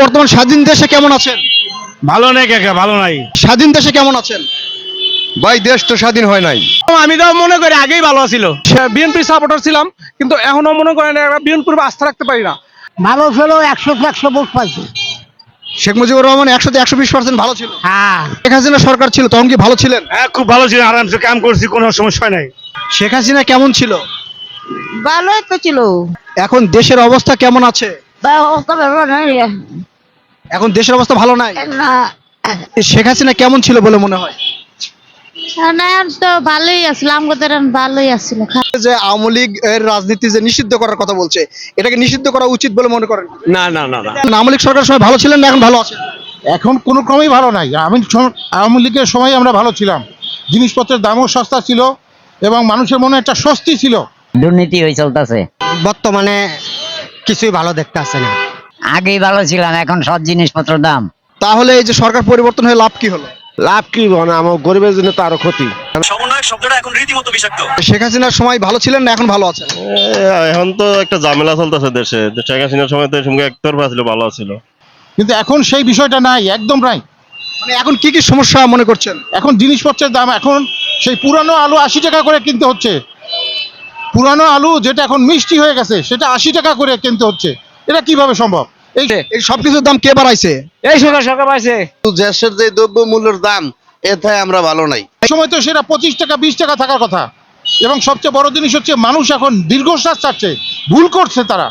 বর্তমান স্বাধীন দেশে কেমন আছেন? ভালো নেই কাকা ভালো নাই। স্বাধীন দেশে কেমন আছেন? ভাই দেশ তো স্বাধীন হয় নাই। আমি তো মনে করি আগেই ভালো ছিল। বিএনপি সাপোর্টার ছিলাম কিন্তু এখনও মনে করেন বিএনপির আস্থা রাখতে পারি না। ভালো ছিল একশো একশো ভোট পাইছে। শেখ মুজিবুর রহমান একশো একশো বিশ পার্সেন্ট ভালো ছিল। হ্যাঁ। শেখ হাসিনা সরকার ছিল তখন কি ভালো ছিলেন? হ্যাঁ খুব ভালো ছিল আরামসে কাম করছি কোনো সমস্যা নাই। শেখ হাসিনা কেমন ছিল? ভালোই তো ছিল। এখন দেশের অবস্থা কেমন আছে? এখন দেশের অবস্থা ভালো নাই। শেখ হাসিনা কেমন ছিল বলে মনে হয়? তো ভালোই ভালোই যে আওয়ামী লীগ এর রাজনীতি যে নিষিদ্ধ করার কথা বলছে এটাকে নিষিদ্ধ করা উচিত বলে মনে করেন? না না না না। আওয়ামী লীগ সরকার সময় ভালো ছিলেন না এখন ভালো আছেন? এখন কোনো ক্রমেই ভালো নাই। আমি স- আওয়ামী লীগের সময় আমরা ভালো ছিলাম। জিনিসপত্রের দামও সস্তা ছিল এবং মানুষের মনে একটা স্বস্তি ছিল। দুর্নীতি হয়ে চলতেছে। বর্তমানে কিছুই ভালো দেখতে আসছে না। আগেই ভালো ছিলাম এখন সব জিনিসপত্র দাম। তাহলে এই যে সরকার পরিবর্তন হয়ে লাভ কি হলো? লাভ কি মানে আমার গরিবের জন্য তো আরও ক্ষতি। শেখ হাসিনার সময় ভালো ছিলেন না এখন ভালো আছেন? এখন তো একটা ঝামেলা চলতেছে দেশে। শেখ হাসিনার সময় তো সঙ্গে একতরফা ছিল ভালো ছিল। কিন্তু এখন সেই বিষয়টা নাই একদম নাই। মানে এখন কি কি সমস্যা মনে করছেন? এখন জিনিসপত্রের দাম এখন সেই পুরানো আলু আশি টাকা করে কিনতে হচ্ছে। পুরানো আলু যেটা এখন মিষ্টি হয়ে গেছে সেটা আশি টাকা করে কিনতে হচ্ছে। এটা কীভাবে সম্ভব? এই সবকিছুর দাম কে বাড়াইছে? এই সরকার সরকার পাইছে দেশের যে দ্রব্য মূল্যের দাম এতে আমরা ভালো নাই। সময় তো সেটা পঁচিশ টাকা বিশ টাকা থাকার কথা। এবং সবচেয়ে বড় জিনিস হচ্ছে মানুষ এখন দীর্ঘশ্বাস চাচ্ছে ভুল করছে তারা।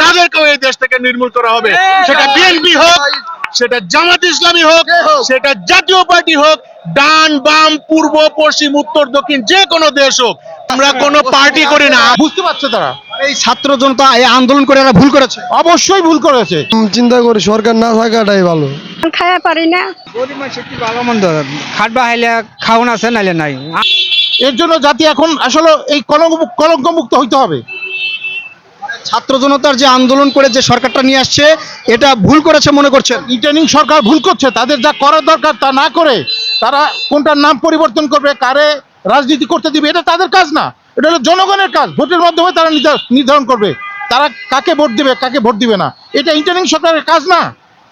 তাদেরকেও এই দেশ থেকে নির্মূল করা হবে। সেটা বিএনপি হোক সেটা জামাত ইসলামী হোক? সেটা জাতীয় পার্টি হোক ডান বাম পূর্ব পশ্চিম উত্তর দক্ষিণ যে কোনো দেশ হোক আমরা কোনো পার্টি করি না। বুঝতে পারছে তারা? এই ছাত্র জনতা এই আন্দোলন করে এরা ভুল করেছে। অবশ্যই ভুল করেছে। চিন্তা করি সরকার না থাকাটাই ভালো। খাওয়া পারি না। গরিব মানুষের কি ভালো মন্দ খাটবা হাইলে খাওন আছে নাইলে নাই। এর জন্য জাতি এখন আসলে এই কলঙ্ক কলঙ্ক মুক্ত হইতে হবে। ছাত্র জনতার যে আন্দোলন করে যে সরকারটা নিয়ে আসছে এটা ভুল করেছে মনে করছে ইটার্নিং সরকার ভুল করছে তাদের যা করার দরকার তা না করে তারা কোনটার নাম পরিবর্তন করবে কারে রাজনীতি করতে দিবে এটা তাদের কাজ না। এটা হলো জনগণের কাজ ভোটের মাধ্যমে তারা নির্ধারণ করবে। তারা কাকে ভোট দিবে কাকে ভোট দিবে না। এটা ইন্টারনিং সরকারের কাজ না।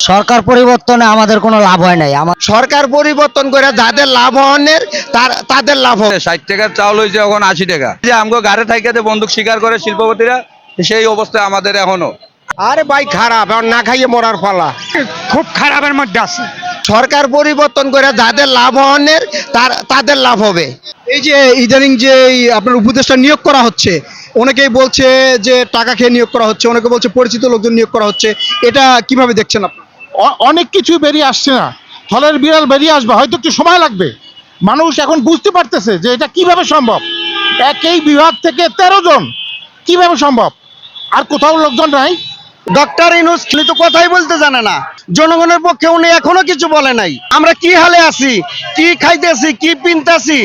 সরকার পরিবর্তনে আমাদের কোনো লাভ হয় নাই। আমার সরকার পরিবর্তন করে যাদের লাভ হনের তার তাদের লাভ হবে ষাট টাকার চাউল হয়েছে এখন আশি টাকা। যে আমগো গাড়ি থাইকাতে বন্দুক শিকার করে শিল্পপতিরা সেই অবস্থা আমাদের এখনও। আরে ভাই খারাপ এখন না খাইয়ে মরার ফলা খুব খারাপের মধ্যে আছে। সরকার পরিবর্তন করে যাদের লাভ হনের তার তাদের লাভ হবে। এই যে ইদানিং যে এই আপনার উপদেষ্টা নিয়োগ করা হচ্ছে অনেকেই বলছে যে টাকা খেয়ে নিয়োগ করা হচ্ছে অনেকে বলছে পরিচিত লোকজন নিয়োগ করা হচ্ছে এটা কীভাবে দেখছেন আপনি? অ- অনেক কিছু বেরিয়ে আসছে না। ফলের বিড়াল বেরিয়ে আসবে হয়তো একটু সময় লাগবে। মানুষ এখন বুঝতে পারতেছে যে এটা কীভাবে সম্ভব? একই বিভাগ থেকে তেরো জন কীভাবে সম্ভব? আর কোথাও লোকজন নাই। ডক্টর ইনুস উনি তো কথাই বলতে জানে না। জনগণের পক্ষে উনি এখনও কিছু বলে নাই। আমরা কি হালে আছি? কি খাইতেছি? কি পিনতেছি?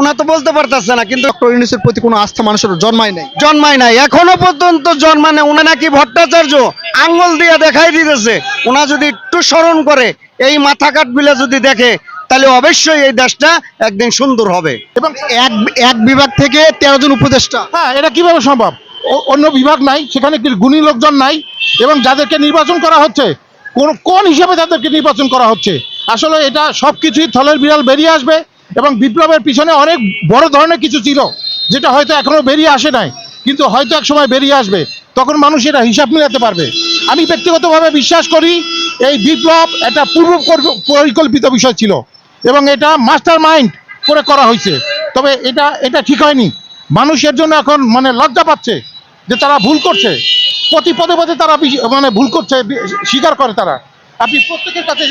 উনা তো বলতে পারতেছে না কিন্তু ডক্টর ইউনুসের প্রতি কোনো আস্থা মানুষের জন্মায় নাই। জন্মায় নাই। এখনও পর্যন্ত জন্মানে উনি নাকি ভট্টাচার্য আঙ্গুল দিয়ে দেখাই দিতেছে। উনা যদি একটু স্মরণ করে এই মাথা কাট বিলে যদি দেখে তাহলে অবশ্যই এই দেশটা একদিন সুন্দর হবে। এবং এক এক বিভাগ থেকে তেরো জন উপদেষ্টা। হ্যাঁ এটা কীভাবে সম্ভব? অন্য বিভাগ নাই, সেখানে গুণী লোকজন নাই? এবং যাদেরকে নির্বাচন করা হচ্ছে, কোন কোন হিসাবে তাদেরকে নির্বাচন করা হচ্ছে? আসলে এটা সব কিছুই থলের বিড়াল বেরিয়ে আসবে, এবং বিপ্লবের পিছনে অনেক বড় ধরনের কিছু ছিল, যেটা হয়তো এখনও বেরিয়ে আসে নাই, কিন্তু হয়তো এক সময় বেরিয়ে আসবে, তখন মানুষ এটা হিসাব মিলাতে পারবে। আমি ব্যক্তিগতভাবে বিশ্বাস করি, এই বিপ্লব একটা পূর্ব পরিকল্পিত বিষয় ছিল, এবং এটা মাস্টার মাইন্ড করে করা হয়েছে, তবে এটা এটা ঠিক হয়নি। মানুষের জন্য এখন মানে লজ্জা পাচ্ছে যে তারা ভুল করছে। প্রতি পদে পদে তারা মানে ভুল করছে স্বীকার করে তারা। আপনি প্রত্যেকের কাছে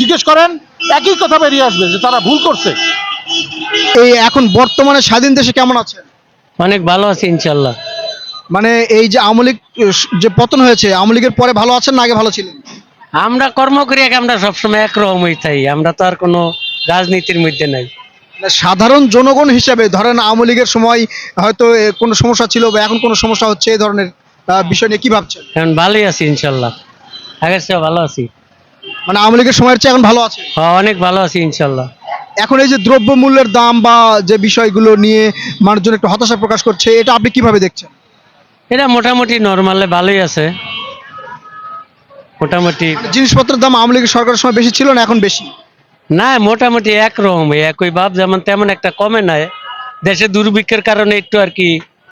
জিজ্ঞেস করেন একই কথা বেরিয়ে আসবে যে তারা ভুল করছে। এই এখন বর্তমানে স্বাধীন দেশে কেমন আছে? অনেক ভালো আছে ইনশাল্লাহ মানে এই যে আওয়ামী লীগ যে পতন হয়েছে আওয়ামী লীগের পরে ভালো আছেন না আগে ভালো ছিলেন? আমরা কর্ম করি এক আমরা সবসময় একরকমই থাই। আমরা তো আর কোনো রাজনীতির মধ্যে নাই। সাধারণ জনগণ হিসাবে ধরেন আওয়ামী লীগের সময় হয়তো কোনো সমস্যা ছিল বা এখন কোনো সমস্যা হচ্ছে এই ধরনের বিষয় নিয়ে কি ভাবছেন? এখন ভালোই আছি ইনশাল্লাহ। আগের চেয়ে ভালো আছি। মানে আওয়ামী লীগের সময়ের চেয়ে এখন ভালো আছে? হ্যাঁ অনেক ভালো আছি ইনশাল্লাহ। এখন এই যে দ্রব্য মূল্যের দাম বা যে বিষয়গুলো নিয়ে মানুষজন একটু হতাশা প্রকাশ করছে এটা আপনি কীভাবে দেখছেন? এটা মোটামুটি নর্মালে ভালোই আছে। মোটামুটি জিনিসপত্রের দাম আওয়ামী লীগের সরকারের সময় বেশি ছিল না এখন বেশি? না, মোটামুটি একরকম। একই ভাব, যেমন তেমন একটা কমে নাই। দেশে দুর্ভিক্ষের কারণে একটু আর কি